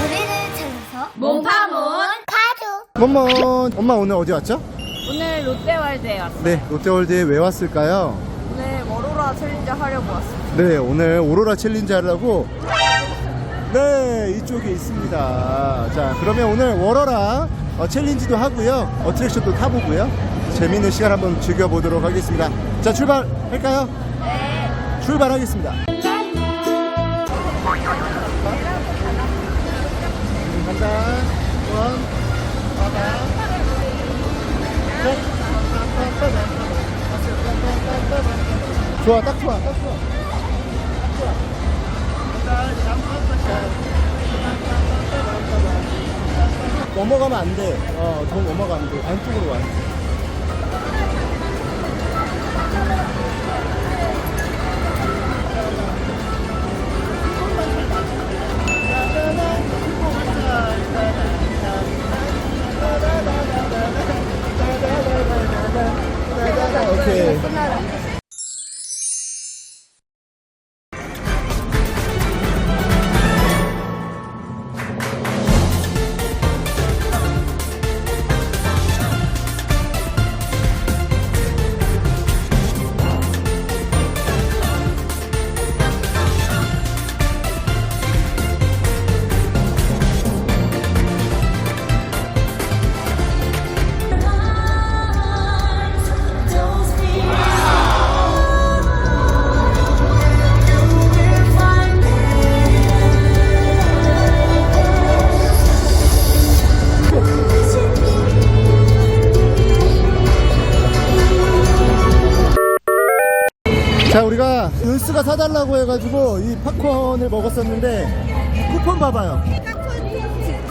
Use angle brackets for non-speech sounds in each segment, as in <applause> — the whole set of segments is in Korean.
노래를 찾아서 몬몬. 엄마 오늘 어디 왔죠? 오늘 롯데월드에 왔어요. 네 롯데월드에 왜 왔을까요? 오늘 워로라 챌린저 하려고 왔어요 네 오늘 오로라 챌린지 하려고. 네 이쪽에 있습니다. 자 그러면 오늘 워러라 어, 챌린지도 하고요. 어트랙션도 타보고요 재밌는 시간 한번 즐겨보도록 하겠습니다 자 출발할까요? 네 출발하겠습니다 간다 원 빠바 좋아 딱 좋아 딱 좋아 넘어가면 안 돼. 어, 더 넘어가면 안 돼. 안쪽으로 와. 오케 자, 우리가 은스가 사달라고 해가지고 이 팝콘을 먹었었는데 쿠폰 봐봐요.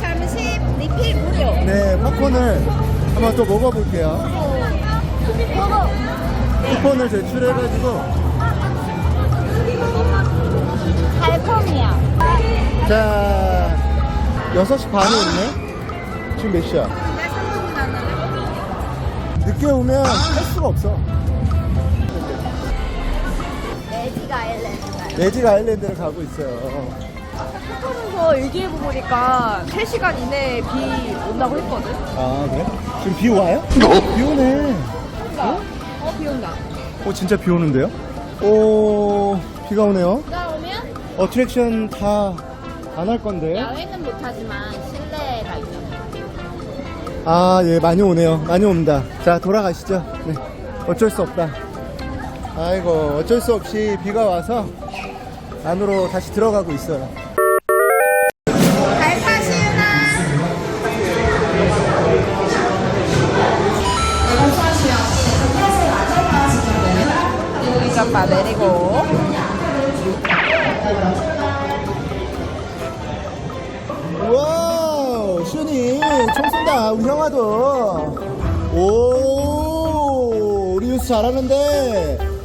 잠시 리필 무료 네, 팝콘을 한번 또 먹어볼게요. 쿠폰을 제출해가지고 달콤이야 자 6시 반에 있네. 지금 몇 시야? 늦게 오면 할 수가 없어. 매직 아일랜드를 가고 있어요. 카톡에서 얘기해보니까 3시간 이내에 비 온다고 했거든 아 그래? 지금 비 와요? 비 오네. 어? 어, 비 온다 오 진짜 비 오는데요? 오 비가 오네요. 비가 오면 어트랙션 다 안 할 건데. 야외는 못하지만 실내가 있는 아, 예, 많이 오네요. 많이 옵니다. 자, 돌아가시죠. 네. 어쩔 수 없다. 아이고, 어쩔 수 없이 비가 와서 안으로 다시 들어가고 있어요. 잠바 내리고 와우, 슈니, 총 쏜다. 우리 형아도. 오, 우리 유스 잘하는데.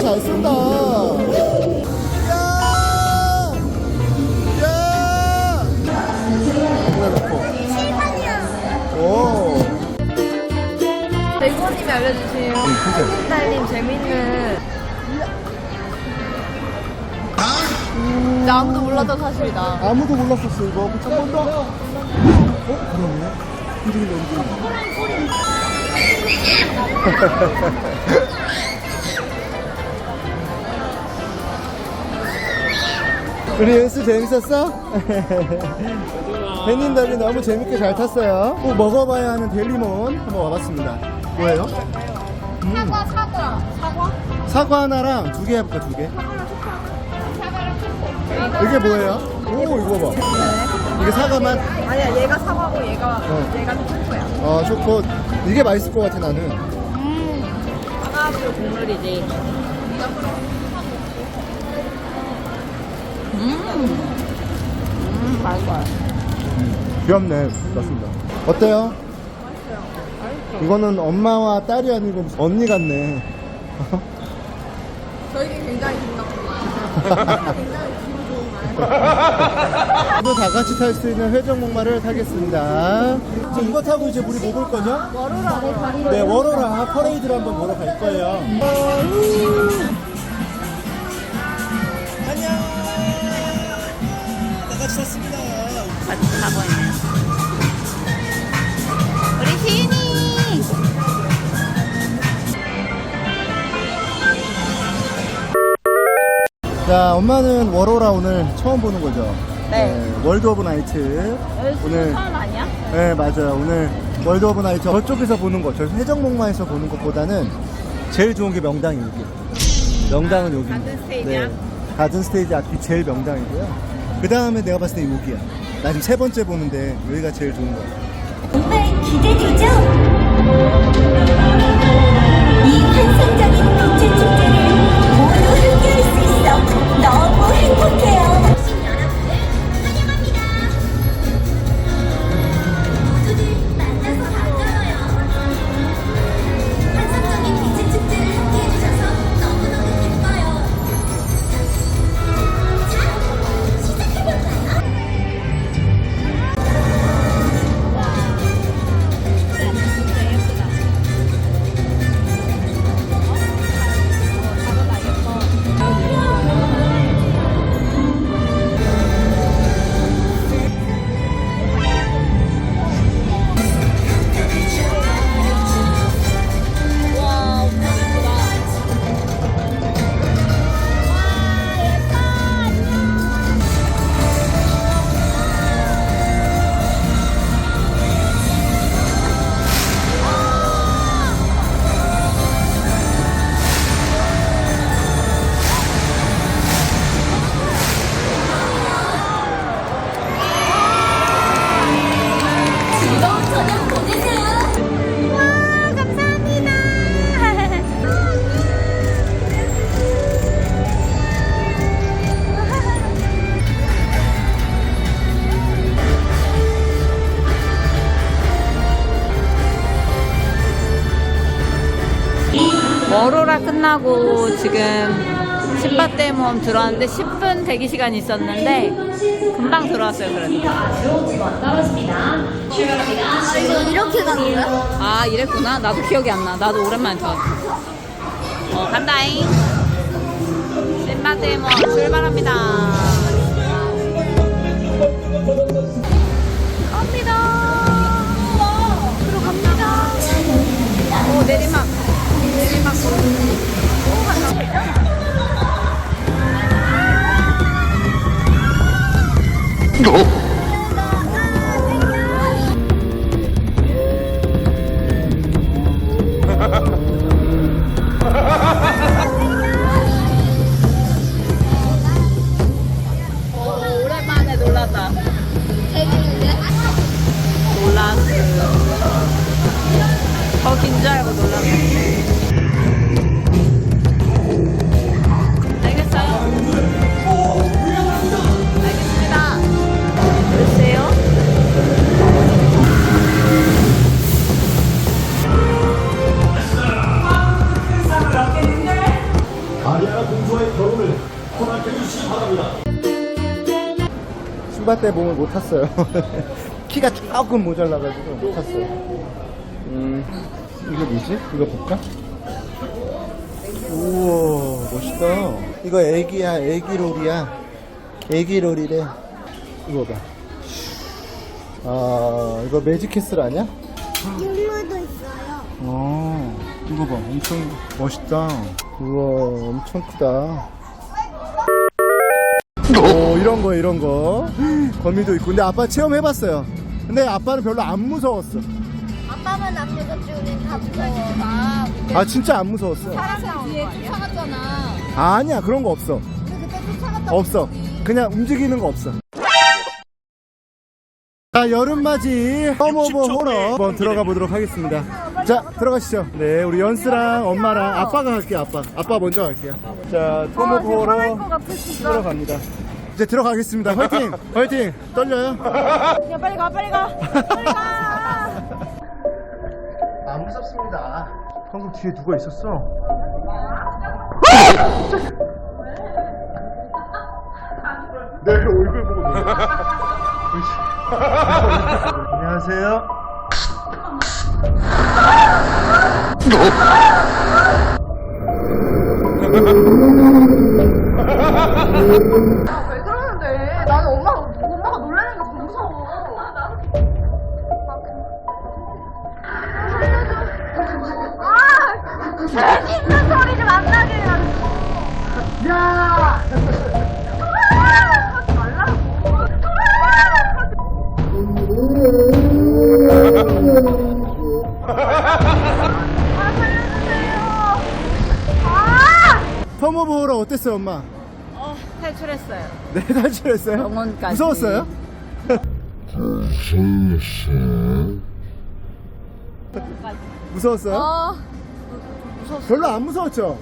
잘 쏜다. 야! 야! 오. 대구님이 알려주신 진짜. 달님 재밌는 나 아무도 몰랐던 사실이다 아무도 몰랐었어 이거 한번 더? 어? 그러네 움직인다 움직인다 우리 연수 재밌었어? <laughs> 팬님들이 너무 재밌게 잘 탔어요 꼭 먹어봐야 하는 델리몬 한번 와봤습니다 뭐예요? 사과 사과 사과? 사과 하나랑 두 개 해볼까 두 개? 이게 뭐예요? 오 이거 봐. 이게 사과만 아니야 얘가 사과고 얘가 어. 얘가 초코야. 아 초코. 이게 맛있을 것 같아 나는. 사과도 국물이지. 음 맛있어요 귀엽네 맞습니다. 어때요? 이거는 엄마와 딸이 아니고 언니 같네. 저희는 굉장히 빛났구 <laughs> <laughs> 나또다 같이 탈 수 있는 회전 목마를 타겠습니다. 지금 이거 타고 이제 우리 뭐 볼 거냐? 워로라. 네, 워로라 퍼레이드를 한번 보러 갈 거예요. 안녕. 다 같이 탔습니다. 같이 가고 있네. 우리 시인이. 자, 엄마는 워로라 오늘 처음 보는 거죠? 네. 월드 오브 나이트. 오늘 처음 아니야? 네, 맞아요. 오늘 월드 오브 나이트 저쪽에서 보는 거, 저 회전목마에서 보는 것보다는 제일 좋은 게 명당이 여기. 명당은 여기. 가든 스테이지야? 가든 스테이지 앞이 제일 명당이고요. 그 다음에 내가 봤을 때 여기야. 나 지금 세 번째 보는데 여기가 제일 좋은 거야. 정말 기대되죠? 끝나고 지금 신밧드의 모험 들어왔는데 10분 대기 시간이 있었는데 금방 들어왔어요 그래도. 이거 이렇게 가는 거야? 아 이랬구나. 나도 기억이 안 나. 나도 오랜만에 들어왔어. 어 간다잉. 신밧드의 모험 출발합니다 신밧드의 몸을 못 탔어요. <laughs> 키가 조금 모자라가지고 못 탔어요. 음, 이거 뭐지? 이거 볼까? 우와, 멋있다. 이거 애기야, 애기 롤이야. 애기 롤이래. 이거 봐. 아, 이거 매직 캐슬 아니야? 율무도 있어요. 어, 이거 봐. 엄청 멋있다. 우와, 엄청 크다. 오, 이런 거, 이런 거. <gasps> 거미도 있고. 근데 아빠 체험해봤어요. 근데 아빠는 별로 안 무서웠어. 아빠만 안 믿었지 우린 다 무서워. 아, 아, 진짜 안 무서웠어. 사람 뒤에 쫓아갔잖아. 아니야, 그런 거 없어. 근데 그때 쫓아갔다 없어. 그냥 움직이는 거 없어. 자, 여름맞이 펌오버 호러 한번 들어가 보도록 하겠습니다. 자, 들어가시죠. 네, 우리 연스랑 엄마랑 아빠가 갈게요, 아빠. 아빠 먼저 갈게요. 자, 펌오버 호러 들어갑니다. 이제 들어가겠습니다. 화이팅! 화이팅! 떨려요? 야, 빨리 가, 빨리 가. 빨리 가. 안 무섭습니다. 방금 뒤에 누가 있었어? 내 얼굴 보고 놀래. 안녕하세요. 아, 살려주세요. 아! 텀 오브 호러 어땠어요, 엄마? 어, 탈출했어요. 네, 탈출했어요? 영혼까지. 무서웠어요? 무서웠어요? 아, 무서웠어. 별로 안 무서웠죠?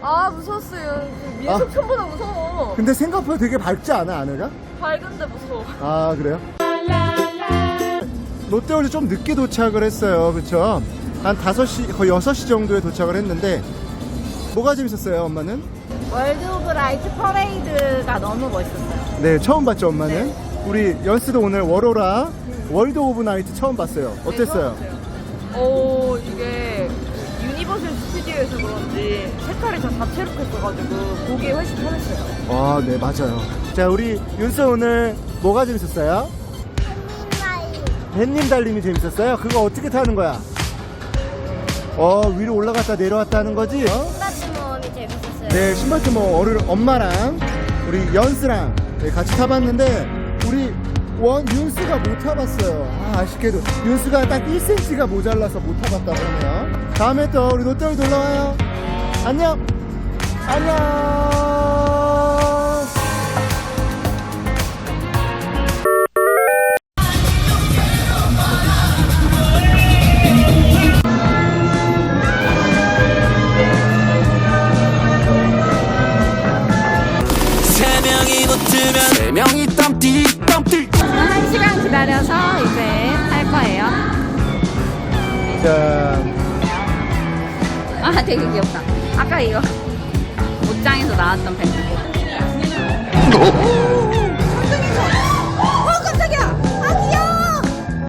아, 무서웠어요. 민속촌보다 무서워. 근데 생각보다 되게 밝지 않아, 아내가? 밝은데 무서워. 아, 그래요? 롯데월드 좀 늦게 도착을 했어요. 그쵸? 한 5시, 거의 6시 정도에 도착을 했는데, 뭐가 재밌었어요, 엄마는? 월드 오브 라이트 퍼레이드가 너무 멋있었어요. 네, 처음 봤죠, 엄마는? 우리 연스도 오늘 워로라 월드 오브 나이트 처음 봤어요. 어땠어요? 오, 이게 유니버설 스튜디오에서 그런지 색깔이 다 다채롭했어가지고 보기 훨씬 편했어요. 아, 네, 맞아요. 자, 우리 윤스 오늘 뭐가 재밌었어요? 햇님 달림이 재밌었어요? 그거 어떻게 타는 거야? 어, 위로 올라갔다 내려왔다 하는 거지? 어? 신발끈 모험이 재밌었어요. 네, 신발트 뭐 어른 엄마랑 우리 연스랑 네, 같이 타봤는데 우리 원 윤스가 못 타봤어요. 아, 아쉽게도 윤스가 딱 1cm가 모자라서 못 타봤다고 하네요. 다음에 또 우리 롯데월드 놀러 와요. 안녕. 안녕. 붙으면 세 명이 땀띠 땀띠 한 시간 기다려서 이제 할 거예요. 자, 아, 되게 귀엽다. 아까 이거 옷장에서 나왔던 배.